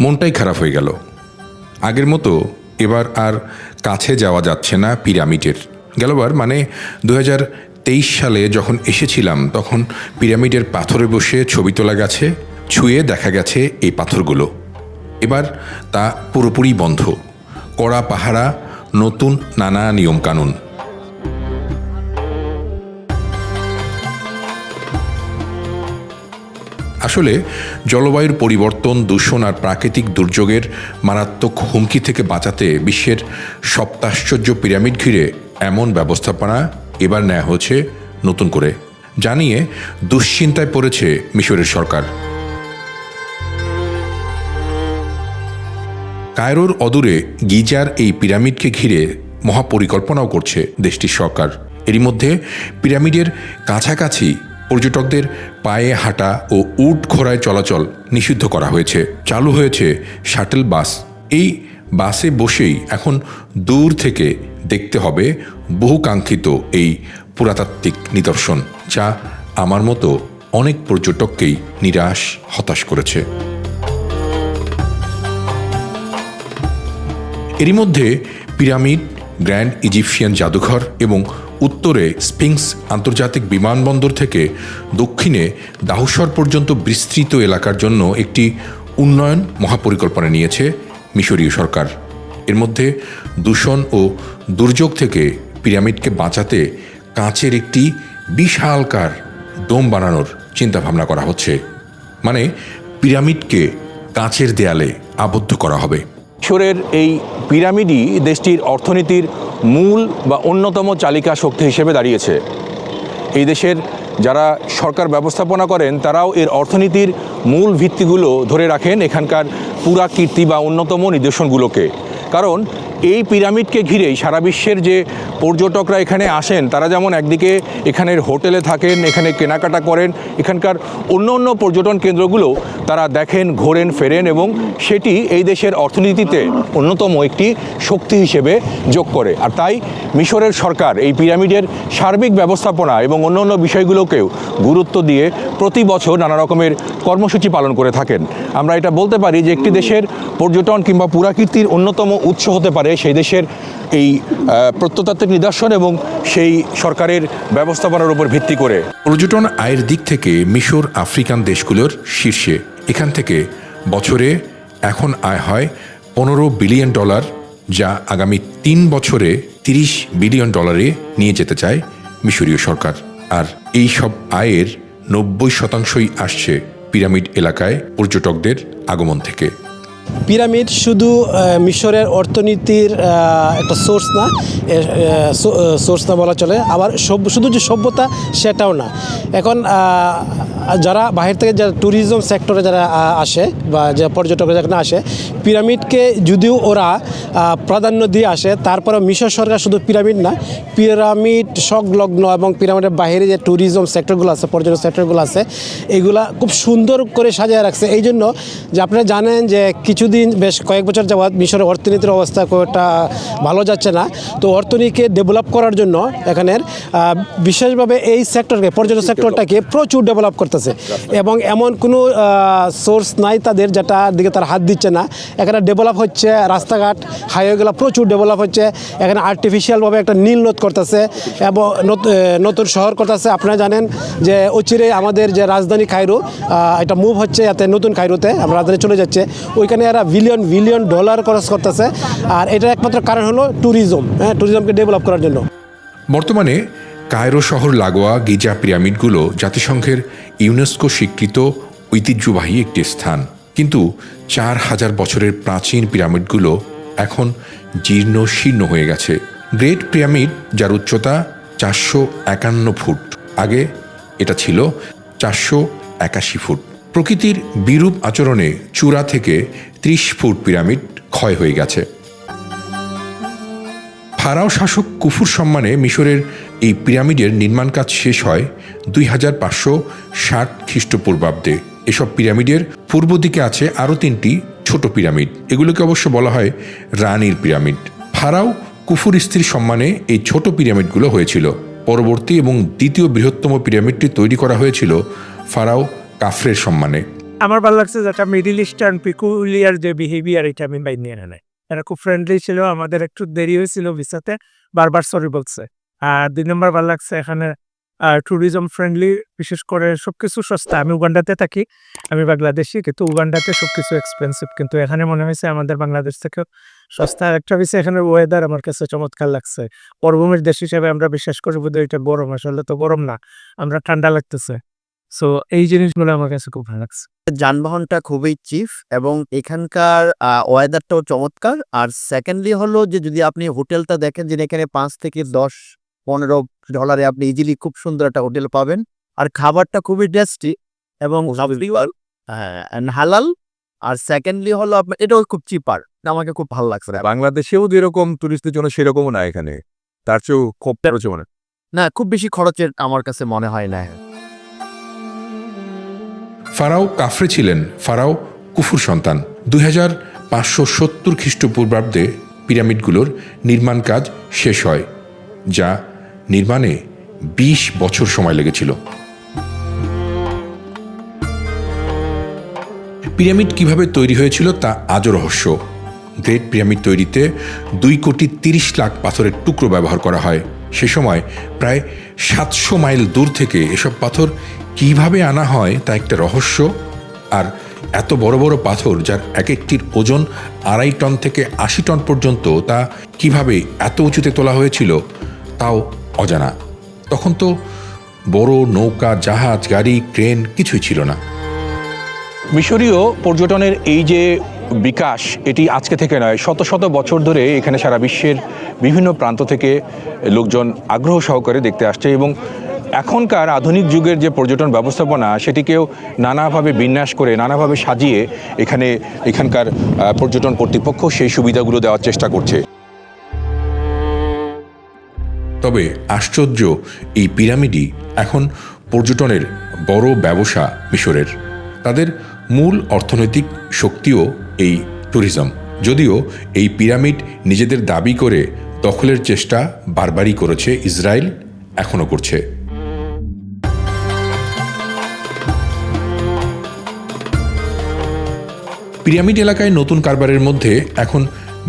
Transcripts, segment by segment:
মনটাই খারাপ হয়ে গেল। আগের মতো এবার আর কাছে যাওয়া যাচ্ছে না পিরামিডের। গেলবার মানে দু তেইশ সালে যখন এসেছিলাম, তখন পিরামিডের পাথরে বসে ছবি তোলা গেছে, ছুঁয়ে দেখা গেছে এই পাথরগুলো। এবার তা পুরোপুরি বন্ধ। কড়া পাহারা, নতুন নানা নিয়মকানুন। আসলে জলবায়ুর পরিবর্তন, দূষণ আর প্রাকৃতিক দুর্যোগের মারাত্মক হুমকি থেকে বাঁচাতে বিশ্বের সপ্তাশ্চর্য পিরামিড ঘিরে এমন ব্যবস্থাপনা এবার নেওয়া হয়েছে নতুন করে, জানিয়ে দুশ্চিন্তায় পড়েছে মিশরের সরকার। কায়রোর অদূরে গিজার এই পিরামিডকে ঘিরে মহাপরিকল্পনাও করছে দেশটির সরকার। এরই মধ্যে পিরামিডের কাছাকাছি পর্যটকদের পায়ে হাঁটা ও উট ঘোড়ায় চলাচল নিষিদ্ধ করা হয়েছে। চালু হয়েছে শাটেল বাস। এই বাসে বসেই এখন দূর থেকে দেখতে হবে বহুকাঙ্ক্ষিত এই পুরাতাত্ত্বিক নিদর্শন, যা আমার মতো অনেক পর্যটককেই নিরাশ, হতাশ করেছে। এরই মধ্যে পিরামিড, গ্র্যান্ড ইজিপশিয়ান জাদুঘর এবং উত্তরে স্পিংস আন্তর্জাতিক বিমানবন্দর থেকে দক্ষিণে দাহুসর পর্যন্ত বিস্তৃত এলাকার জন্য একটি উন্নয়ন মহাপরিকল্পনা নিয়েছে মিশরীয় সরকার। এর মধ্যে দূষণ ও দুর্যোগ থেকে পিরামিডকে বাঁচাতে কাঁচের একটি বিশালকার ডোম বানানোর চিন্তাভাবনা করা হচ্ছে। মানে পিরামিডকে কাঁচের দেয়ালে আবদ্ধ করা হবে। মিশরের এই পিরামিডই দেশটির অর্থনীতির মূল বা অন্যতম চালিকা শক্তি হিসেবে দাঁড়িয়েছে। এই দেশের যারা সরকার ব্যবস্থাপনা করেন, তারাও এর অর্থনীতির মূল ভিত্তিগুলো ধরে রাখেন এখানকার পুরা কীর্তি বা অন্যতম নিদর্শনগুলোকে। কারণ এই পিরামিডকে ঘিরেই সারা বিশ্বের যে পর্যটকরা এখানে আসেন, তারা যেমন একদিকে এখানের হোটেলে থাকেন, এখানে কেনাকাটা করেন, এখানকার অন্য অন্য পর্যটন কেন্দ্রগুলো তারা দেখেন, ঘোরেন, ফেরেন এবং সেটি এই দেশের অর্থনীতিতে অন্যতম একটি শক্তি হিসেবে যোগ করে। আর তাই মিশরের সরকার এই পিরামিডের সার্বিক ব্যবস্থাপনা এবং অন্য অন্য বিষয়গুলোকেও গুরুত্ব দিয়ে প্রতি বছর নানা রকমের কর্মসূচি পালন করে থাকেন। আমরা এটা বলতে পারি যে একটি দেশের পর্যটন কিংবা পুরাকীর্তির অন্যতম উৎস হতে পারে সেই দেশের এই প্রত্নতাত্ত্বিক নিদর্শন এবং সেই সরকারের ব্যবস্থাপনার উপর ভিত্তি করে। পর্যটন আয়ের দিক থেকে মিশর আফ্রিকান দেশগুলোর শীর্ষে। এখান থেকে বছরে এখন আয় হয় পনেরো বিলিয়ন ডলার, যা আগামী তিন বছরে তিরিশ বিলিয়ন ডলারে নিয়ে যেতে চায় মিশরীয় সরকার। আর এই সব আয়ের নব্বই শতাংশই আসছে পিরামিড এলাকায় পর্যটকদের আগমন থেকে। পিরামিড শুধু মিশরের অর্থনীতির একটা সোর্স না সোর্স না বলা চলে, আবার শুধু যে সভ্যতা সেটাও না। এখন যারা বাহির থেকে যারা ট্যুরিজম সেক্টরে যারা আসে বা যে পর্যটকরা যেখানে আসে পিরামিডকে যদিও ওরা প্রাধান্য দিয়ে আসে তারপরে মিশর সরকার শুধু পিরামিড না পিরামিড সংলগ্ন এবং পিরামিডের বাইরে যে ট্যুরিজম সেক্টরগুলো আছে, পর্যটন সেক্টরগুলো আছে, এগুলা খুব সুন্দর করে সাজিয়ে রাখছে। এই জন্য যে আপনারা জানেন যে কিছুদিন, বেশ কয়েক বছর যাবৎ মিশরের অর্থনীতির অবস্থা একটা ভালো যাচ্ছে না। তো অর্থনীতিকে ডেভেলপ করার জন্য এখানের বিশেষভাবে এই সেক্টরকে পর্যটন সেক্টরটাকে প্রচুর ডেভেলপ করতেছে। এবং এমন কোনো সোর্স নাই তাদের যেটার দিকে তারা হাত দিচ্ছে না। এখানে ডেভেলপ হচ্ছে রাস্তাঘাট হাইওয়েগুলো প্রচুর ডেভেলপ হচ্ছে। এখানে আর্টিফিশিয়ালভাবে একটা নীল নদ করতেছে এবং নতুন শহর করতেছে। আপনারা জানেন যে অচিরে আমাদের যে রাজধানী কায়রো এটা মুভ হচ্ছে এতে নতুন কায়রোতে আমরা রাজধানী চলে যাচ্ছে। ওইখানে এরা বিলিয়ন বিলিয়ন ডলার খরচ করতেছে। আর এটার একমাত্র কারণ হলো ট্যুরিজম হ্যাঁ ট্যুরিজমকে ডেভেলপ করার জন্য। বর্তমানে কায়রো শহর লাগোয়া গিজা পিরামিডগুলো জাতিসংঘের ইউনেস্কো স্বীকৃত ঐতিহ্যবাহী একটি স্থান। কিন্তু চার হাজার বছরের প্রাচীন পিরামিডগুলো এখন জীর্ণ শীর্ণ হয়ে গেছে। গ্রেট পিরামিড, যার উচ্চতা চারশো একান্ন ফুট, আগে এটা ছিল চারশো একাশি ফুট। প্রকৃতির বিরূপ আচরণে চূড়া থেকে ত্রিশ ফুট পিরামিড ক্ষয় হয়ে গেছে। ফারাও শাসক কুফুর সম্মানে মিশরের এই পিরামিডের নির্মাণ কাজ শেষ হয় দুই হাজার পাঁচশো ষাট খ্রিস্টপূর্বাব্দে। এসব পিরামিডের পূর্ব দিকে আছে আরও তিনটি ছোট পিরামিড। এগুলোকে অবশ্য বলা হয় রানীর পিরামিড। ফারাও কুফুর স্ত্রীর সম্মানে এই ছোট পিরামিডগুলো হয়েছিল। পরবর্তী এবং দ্বিতীয় বৃহত্তম পিরামিডটি তৈরি করা হয়েছিল ফারাও কাফরের সম্মানে। আমার ভালো লাগছে যেটা মিডিল ইস্টার্ন পিকুলিয়ার যে বিহেভিয়ার এটা আমি বাইর নিয়ে নেয় এরা খুব ফ্রেন্ডলি ছিল, আমাদের একটু দেরি হয়েছিল ভিসাতে বারবার সরি বলছে। আর দুই নম্বর ভালো লাগছে এখানে ট্যুরিজম ফ্রেন্ডলি বিশেষ করে সবকিছু সস্তা। আমি উগান্ডাতে থাকি, আমি বাংলাদেশি, কিন্তু উগান্ডাতে সবকিছু এক্সপেন্সিভ কিন্তু এখানে মনে হয়েছে আমাদের বাংলাদেশ থেকেও সস্তা একটা বিষয় এখানে ওয়েদার আমার কাছে চমৎকার লাগছে। মরুভূমির দেশ হিসেবে আমরা বিশ্বাস করি বোধহয় এটা গরম। আসলে তো গরম না, আমরা ঠান্ডা লাগতেছে। সো এই জিনিসগুলো আমার কাছে খুব ভালো লাগছে। যানবাহনটা খুবই চিফ এবং এখানকার ওয়েদারটাও চমৎকার। আর সেকেন্ডলি হলো যে যদি আপনি হোটেলটা দেখেন যে এখানে পাঁচ থেকে দশ পনেরো ডলারে আপনি ইজিলি খুব সুন্দর একটা হোটেল পাবেন। আর খাবারটা খুবই টেস্টি এবং হ্যাঁ হালাল আর সেকেন্ডলি হলো আপনার এটাও খুব চিপার আমাকে খুব ভালো লাগছে। বাংলাদেশেও যেরকম টুরিস্টদের জন্য সেরকমও না এখানে তার চেয়েও খুব খরচে মনে। না খুব বেশি খরচের আমার কাছে মনে হয় না। ফারাও কাফরে ছিলেন ফারাও কুফুর সন্তান। দুই হাজার পাঁচশো সত্তর খ্রিস্টপূর্বাব্দে পিরামিডগুলোর নির্মাণ কাজ শেষ হয় যা নির্মাণে বিশ বছর সময় লেগেছিল। পিরামিড কীভাবে তৈরি হয়েছিল তা আজও রহস্য। গ্রেট পিরামিড তৈরিতে দুই কোটি তিরিশ লাখ পাথরের টুকরো ব্যবহার করা হয়। সে সময় প্রায় সাতশো মাইল দূর থেকে এসব পাথর কীভাবে আনা হয় তা একটা রহস্য। আর এত বড় বড় পাথর যার এক একটির ওজন আড়াই টন থেকে আশি টন পর্যন্ত তা কীভাবে এত উঁচুতে তোলা হয়েছিল, তাও অজানা। তখন তো বড় নৌকা, জাহাজ, গাড়ি, ক্রেন কিছুই ছিল না। মিশরীয় পর্যটনের এই যে বিকাশ, এটি আজকে থেকে নয়, শত শত বছর ধরে এখানে সারা বিশ্বের বিভিন্ন প্রান্ত থেকে লোকজন আগ্রহ সহকারে দেখতে আসছে এবং এখনকার আধুনিক যুগের যে পর্যটন ব্যবস্থাপনা, সেটিকেও নানাভাবে বিন্যাস করে, নানাভাবে সাজিয়ে এখানে এখানকার পর্যটন কর্তৃপক্ষ সেই সুবিধাগুলো দেওয়ার চেষ্টা করছে। তবে আশ্চর্য, এই পিরামিডই এখন পর্যটনের বড় ব্যবসা মিশরের। তাদের মূল অর্থনৈতিক শক্তিও এই ট্যুরিজম যদিও এই পিরামিড নিজেদের দাবি করে দখলের চেষ্টা বারবারই করেছে ইসরায়েল এখনও করছে। পিরামিড এলাকায় নতুন কারবারের মধ্যে এখন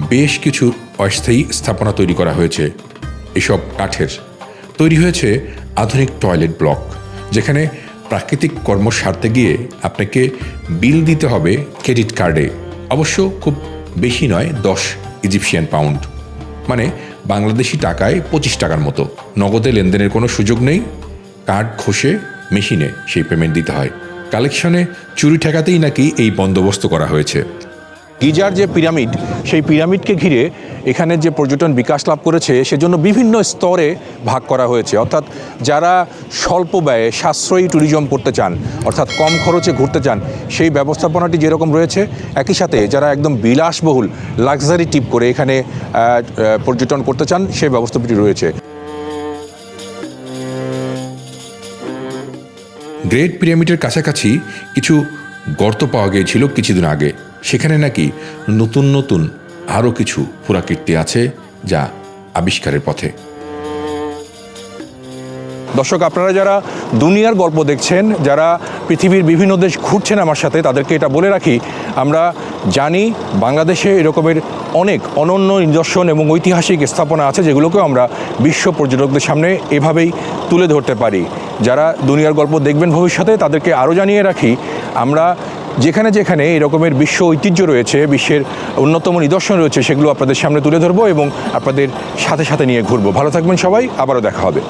বেশ কিছু অস্থায়ী স্থাপনা তৈরি করা হয়েছে। এসব কাঠের। তৈরি হয়েছে আধুনিক টয়লেট ব্লক, যেখানে প্রাকৃতিক কর্ম সারতে গিয়ে আপনাকে বিল দিতে হবে ক্রেডিট কার্ডে। অবশ্য খুব বেশি নয়, দশ ইজিপশিয়ান পাউন্ড। মানে বাংলাদেশি টাকায় পঁচিশ টাকার মতো। নগদে লেনদেনের কোনো সুযোগ নেই। কার্ড ঘষে মেশিনে সেই পেমেন্ট দিতে হয়। কালেকশনে চুরি ঠেকাতেই নাকি এই বন্দোবস্ত করা হয়েছে। গিজার যে পিরামিড, সেই পিরামিডকে ঘিরে এখানে যে পর্যটন বিকাশ লাভ করেছে, সেজন্য বিভিন্ন স্তরে ভাগ করা হয়েছে। অর্থাৎ যারা স্বল্প ব্যয়ে সাশ্রয়ী ট্যুরিজম করতে চান, অর্থাৎ কম খরচে ঘুরতে চান, সেই ব্যবস্থাপনাটি যেরকম রয়েছে, একই সাথে যারা একদম বিলাসবহুল লাক্সারি টিপ করে এখানে পর্যটন করতে চান, সেই ব্যবস্থাটি রয়েছে। গ্রেট পিরামিডের কাছাকাছি কিছু গর্ত পাওয়া গিয়েছিল কিছুদিন আগে। সেখানে নাকি নতুন নতুন আরও কিছু পুরাকীর্তি আছে যা আবিষ্কারের পথে। দর্শক, আপনারা যারা দুনিয়ার গল্প দেখছেন, যারা পৃথিবীর বিভিন্ন দেশ ঘুরছেন আমার সাথে, তাদেরকে এটা বলে রাখি, আমরা জানি বাংলাদেশে এরকমের অনেক অনন্য নিদর্শন এবং ঐতিহাসিক স্থাপনা আছে যেগুলোকেও আমরা বিশ্ব পর্যটকদের সামনে এভাবেই তুলে ধরতে পারি। যারা দুনিয়ার গল্প দেখবেন ভবিষ্যতে, তাদেরকে আরও জানিয়ে রাখি, আমরা যেখানে যেখানে এরকমের বিশ্ব ঐতিহ্য রয়েছে, বিশ্বের অন্যতম নিদর্শন রয়েছে, সেগুলো আপনাদের সামনে তুলে ধরবো এবং আপনাদের সাথে সাথে নিয়ে ঘুরবো। ভালো থাকবেন সবাই, আবারও দেখা হবে।